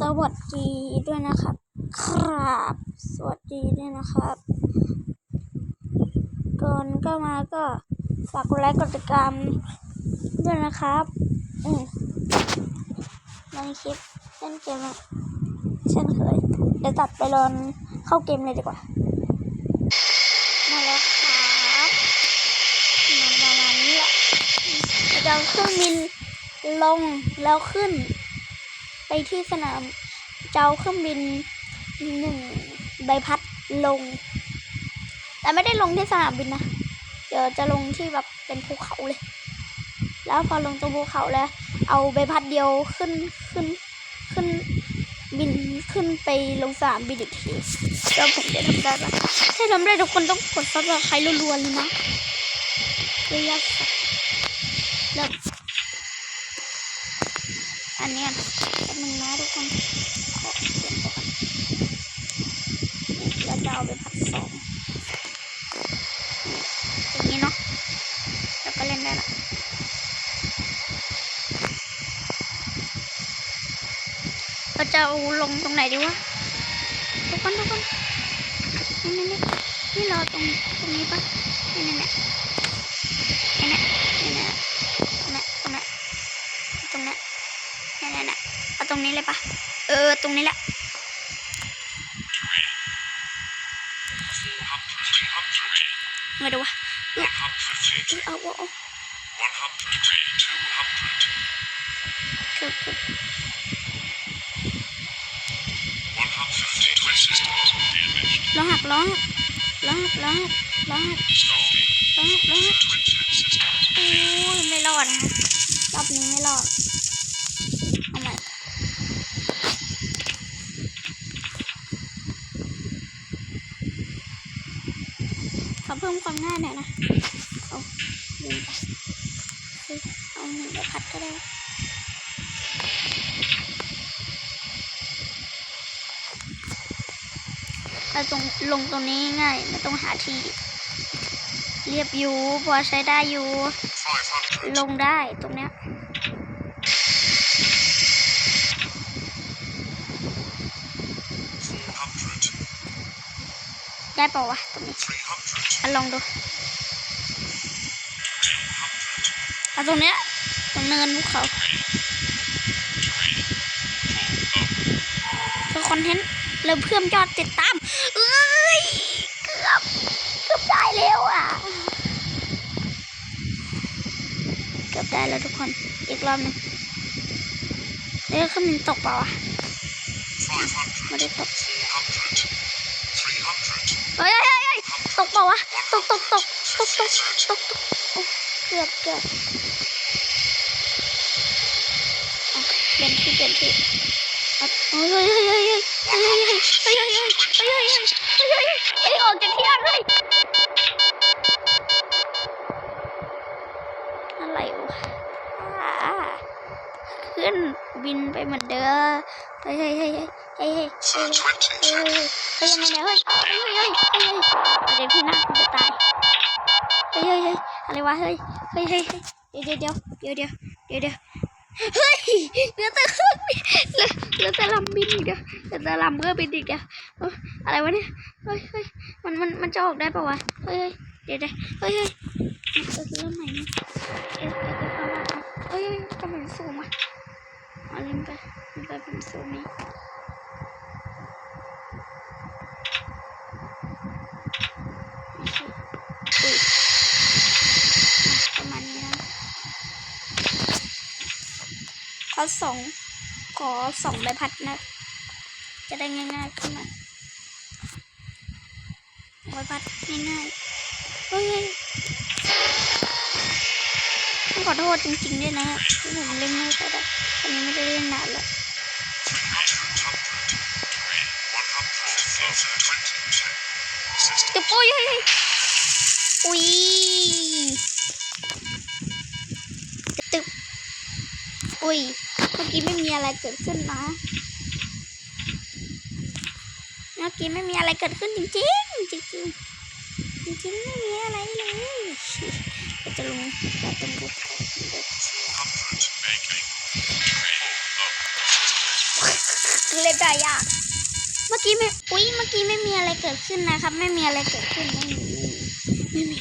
สวัสดีด้วยนะครับ ครับ สวัสดีด้วยนะครับ ก่อนก็มาก็ฝากกดไลค์กดติดตามด้วยนะครับ อืมในคลิปเล่นเกมเช่นเคยเดี๋ยวตัดไปรอนเข้าเกมเลยดีกว่ามาแล้วครับมาประมาณนี้แหละเราจะเอาเครื่องบินลงแล้วขึ้น ไปที่สนามเจะเอาเครื่องบินหนึ่งใบพัดลง แต่ไม่ได้ลงที่สนามบินนะ เดี๋ยวจะลงที่แบบเป็นภูเขาเลย แล้วพอลงตรงภูเขาแล้ว เอาใบพัดเดียวขึ้นขึ้นขึ้นบินขึ้นไปลงสนามบินอีกทีแล้วผมจะทำได้ปะถ้าทำได้ทุกคนต้องกดซับสไครต์รัวๆเลยนะเรียกสักเริ่มอันเนี้ มึงนะทุกคนขอเขียนก่อนแล้วจะเอาไปพัดสองอย่างนี้เนาะแล้วก็เล่นได้ละเราจะเอาลงตรงไหนดีวะทุกคนทุกคนนี่นี่นี่เราตรงตรงนี้ปะนี่นี่นี่นี่นี่นี่ตรงนี้ตรงนี้ตรงนี้ นี่นี่นี่เอาตรงนี้เลยปะเออ ตรงนี้แหละไม่ดูวะเอ้ยอาเอาเอาเกือคือล้อหักล้อหักล้อหักล้อหักล้อหักล้อหักล้อหักโอ้ยไม่รอดนะรอบนี้ไม่รอดเอาใหม่ขอเพิ่มความง่ายหน่อยนะ เอาลืมไปเอาหนึ่งใบพัดก็ได้เราตรงลงตรงนี้ง่ายไม่ต้องหาที่เรียบอยู่พอใช้ได้อยู่ลงได้ตรงเนี้ยได้ป่าวะตรงนี้ อะลองดูเอาตรงเนี้ยตรงเนินภูเขาคือคอนเทนต์เราเพิ่มยอดติดตามเอ้ยเกือบเกือบได้แล้วอะ เกือบได้แล้วทุกคน อีกรอบหนึงเอ้ยขึ้นมันตกเปล่าวะไม่ได้ตกเฮ้ยเฮ้ยเฮ้ย ตกเปล่าวะตกตกตกตกตกตกตกเกือบเกือบอ่เปลี่ยนที่เปลี่ยนที่อะเฮ้ยเฮ้ยเฮ้ยเฮ้ยเฮ้ยเฮ้ยเฮ้ยเฮ้ยเฮ้ยเฮ้ยเฮ้ยเฮ้ยเฮ้ยเฮ้ยเฮ้ยเฮ้ยออกจากที่นั่นเลยอะไรวะอ่าขึ้นบินไปเหมือนเดิมเฮ้ยเฮ้ยเฮ้ยเฮ้ยเฮ้ยเฮ้ยเฮ้ยเฮ้ยเฮ้ยเฮ้ยยังไงเนี่ยเฮ้ยเฮ้ยเฮ้ยเฮ้ยเฮ้ยเดี๋ยวพี่นะกูจะตายเฮ้ยเฮ้ยเฮ้ยอะไรวะเฮ้ยเฮ้ยเฮ้ยเดี๋ยวเดี๋ยวเดี๋ยวเดี๋ยวเดี๋ยวเดี๋ยวเดี๋ยวเฮ้ยเหลือแต่เครื่องบินเหลือเหลือแต่ลำบินอีกเดียวเหลือแต่ลำเครื่อบินอีกเดียวเอ้ยอะไรวะเนี่ยเฮ้ยเฮ้ยมันมันมันจะออกได้ปะวะเฮ้ยเฮ้ยเดี๋ยวเดี๋ยวเฮ้ยเฮ้ยเออเริ่มใหม่นะเอ๊ะเอ๊ะเอ๊ะเอามาเอาเฮ้ยเฮ้ยทำไมมันสูงอะเอาลืมไปลืมไปเป็นสูงนี้ อุ๊ยอะประมาณนี้นะ ขอสองขอสองใบพัดนะ จะได้ง่ายๆขึ้นมาใบพัดง่ายๆเฮ้ยต้องขอโทษจริงๆด้วยนะที่ผมเล่นไม่ค่อยได้อันนี้ไม่ได้เล่นนานแล้วจะปุ้ยเฮ้ยเฮ้ยอุ้ยตึบอุ้ย เมื่อกี้ไม่มีอะไรเกิดขึ้นนะ เมื่อกี้ไม่มีอะไรเกิดขึ้นจริงๆจริงๆจริงๆไม่มีอะไรเลยเดี๋ยวจะลงจะต้องดูเขาเล่นได้ยากเมื่อกี้ไม่ อุ้ยเมื่อกี้ไม่มีอะไรเกิดขึ้นนะครับ ไม่มีอะไรเกิดขึ้นไม่มีไม่มี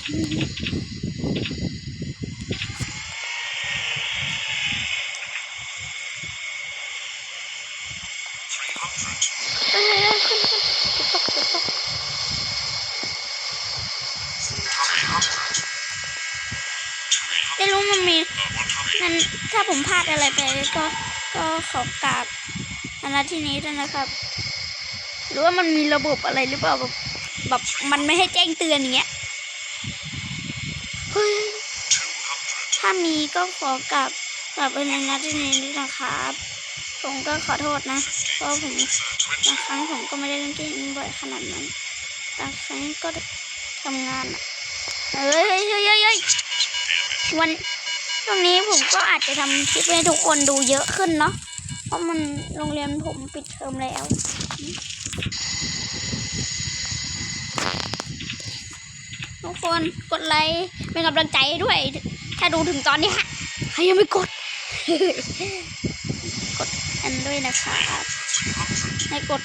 ถ้าผมพลาดอะไรไปก็ก็ขอกราบอนาที่นี้ด้วยนะครับ หรือว่ามันมีระบบอะไรหรือเปล่าแบบแบบมันไม่ให้แจ้งเตือนอย่างเงี้ยเฮ้ยถ้ามีก็ขอกราบกราบอนาที่นี้ด้วยนะครับ ผมก็ขอโทษนะ เพราะผมบางครั้งผมก็ไม่ได้เล่นเกมบ่อยขนาดนั้นบางครั้งก็ทำงานอะเฮ้ยเฮ้ยเฮ้ยเฮ้ยเฮ้ยวัน ตรงนี้ผมก็อาจจะทำคลิปให้ทุกคนดูเยอะขึ้นเนาะ เพราะมันโรงเรียนผมปิดเทอมแล้ว ทุกคนกดไลค์เป็นกำลังใจด้วย ถ้าดูถึงตอนนี้ฮะใครยังไม่กด กดอันด้วยนะครับให้กด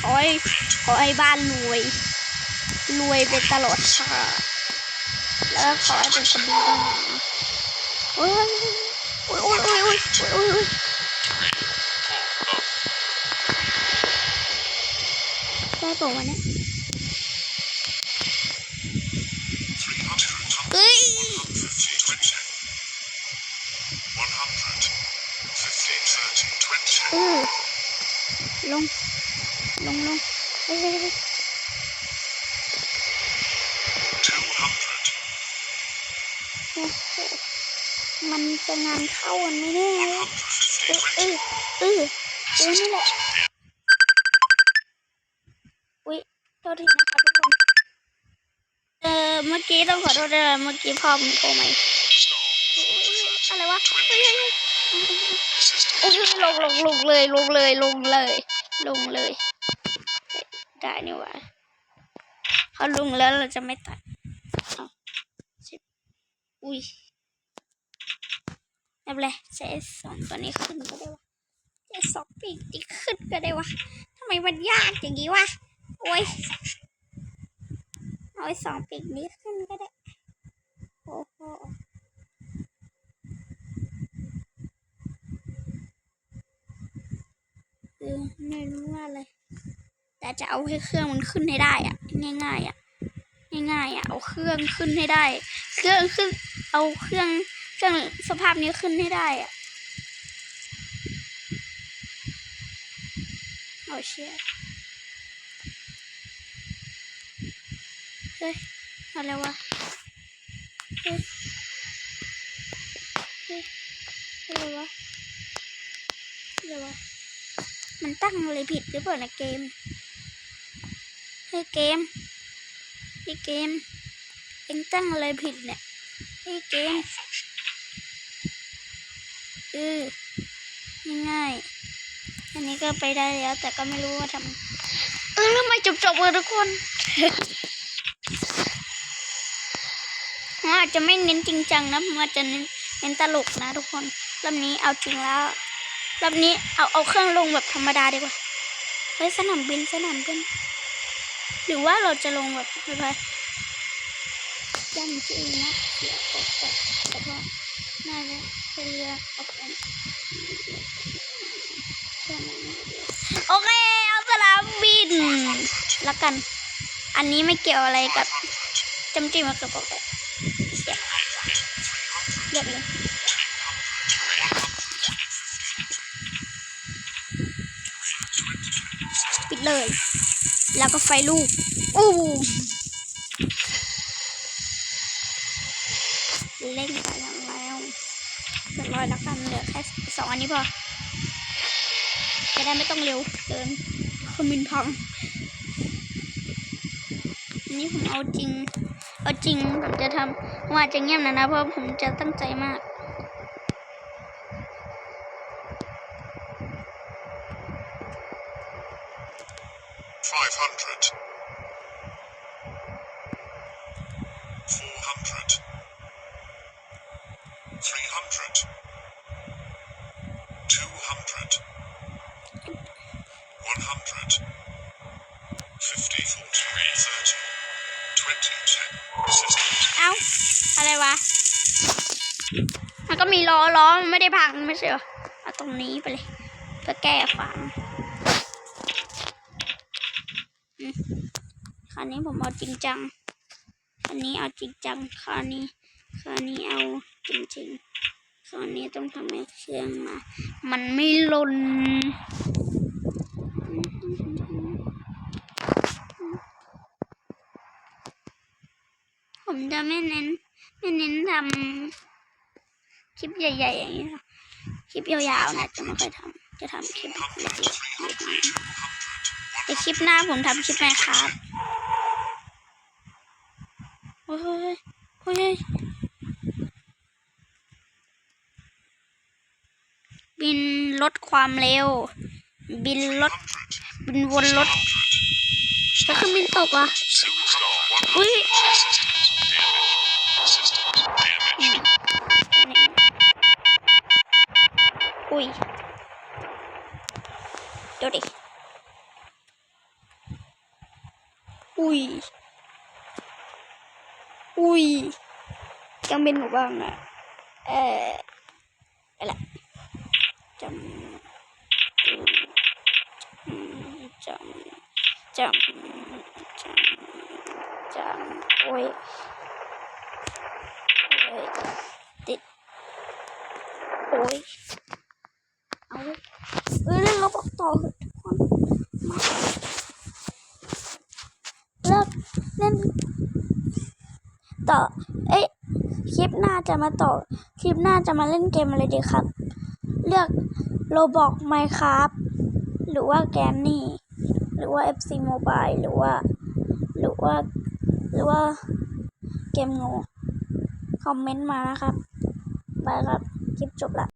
ขอให้ขอให้บ้านรวย รวยไปตลอดชาติแล้วขอให้เป็นคนดีด้วยน โอ้ยโอ้ยโอ้ยโอ้ยโอ้ยโอ้ยได้ปะวะเนี่ยเฮ้ย เออลง ลงลงเฮ้ยเฮ้ยเฮ้ยโอ้โห มันจะงานเข้ากันไหมเนี่ยเออเออเออเออนี่แหละอุ้ยโทษทีนะคะทุกคนเออเมื่อกี้ต้องขอโทษด้วยเมื่อกี้พ่อผมโทรมาอุ๊ยอุ๊ยอะไรวะเฮ้ยเฮ้ยเฮ้ยโอ้ยลงลงลงเลยลงเลยลงเลย ลงเลย ได้นี่ว่าเขาลงแล้วเราจะไม่ตัดอุ้ย ไม่เป็นไรใช้สองตัวนี้ขึ้นก็ได้วะใช้สองปีกนี้ขึ้นก็ได้วะทำไมมันยากอย่างนี้วะโอ้ยเอาอ้สองปีกนี้ขึ้นก็ได้โอ้โหเออไม่รู้ว่าอะไรแต่จะเอาให้เครื่องมันขึ้นให้ได้อะง่ายๆอะง่ายๆอะเอาเครื่องขึ้นให้ได้ เครื่องขึ้นเอาเครื่อง เครื่องสภาพนี้ขึ้นให้ได้อะเอาเชียเฮ้ย อะไรวะ เฮ้ย เฮ้ย อะไรวะ อะไรวะ มันตั้งอะไรผิดหรือเปล่านะเกม เฮ้ยเกมเฮ้เกม เอ็งตั้งอะไรผิดเนี่ยเฮ้เกม เออง่ายๆอันนี้ก็ไปได้แล้ว แต่ก็ไม่รู้ว่าทำเออแล้วทำไมจบๆเลยทุกคนผมอาจจะไม่เน้นจริงจังนะผมอาจจะเน้นเน้นตลกนะทุกคนรอบนี้เอาจริงแล้วรอบนี้เอาเอาเครื่องลงแบบธรรมดาดีกว่าเฮ้ยสนามบินสนามบินหรือว่าเราจะลงแบบอะไรย่ำจริงนะเสียกดกดแต่ก็น่าจะ โอเค เอาสนามบิน และกัน อันนี้ไม่เกี่ยวอะไรกับจำจีมากับบอกแต่เรียบเลยปิดเลย แล้วก็ไฟลูกอู้เล่นไปแล้วแล้วเรียบร้อยแล้วกันเหลือแค่ส อันนี้พอ จะได้ไม่ต้องเร็วเกินเครื่องบินพังอันนี้ผมเอาจริง เอาจริงผมจะทำผมอาจะเงียบนะนะเพราะผมจะตั้งใจมาก two hundred, one hundred, fifty, forty, thirty, twenty, ten. Assistant. เอ้า อะไรวะ มันก็มีล้อล้อมันไม่ได้พังไม่ใช่เหรอเอาตรงนี้ไปเลย เพื่อแก้ฝังอืมคราวนี้ผมเอาจริงจังคันนี้เอาจริงจังคราวนี้คราวนี้เอาจริงจริง คราวนี้ต้องทำให้เครื่องมา มันไม่หล่นผมจะไม่เน้น ไม่เน้นทำคลิปใหญ่ ๆ อย่างนี้ค่ะคลิปยาวๆนะจะไม่ค่อยทำจะทำคลิปเล็กๆแต่คลิปหน้าผมทำคลิปไหมครับโอ้ยโอ้ย บินลดความเร็ว บินลด บินวนรถจะขึ้นบินตกอะอุ้ยอุ้ยดูดิอุ้ยอุ้ยยังเป็นหนูบ้างนะเอออ จำอืมจำจำจำจำโอ้ยโอ้ยติดโอ้ยเอาเอ้ยเล่นลบออกต่อเถอะทุกคนมาเลิกเล่นต่อเอ้ยคลิปหน้าจะมาต่อ คลิปหน้าจะมาเล่นเกมอะไรดีครับ เลือกโลบอกไมครับหรือว่าแกนนี่หรือว่า FC Mobile หรือว่า หรือว่า หรือว่าเกมงู คอมเมนต์มานะครับ ไปครับ คลิปจบละ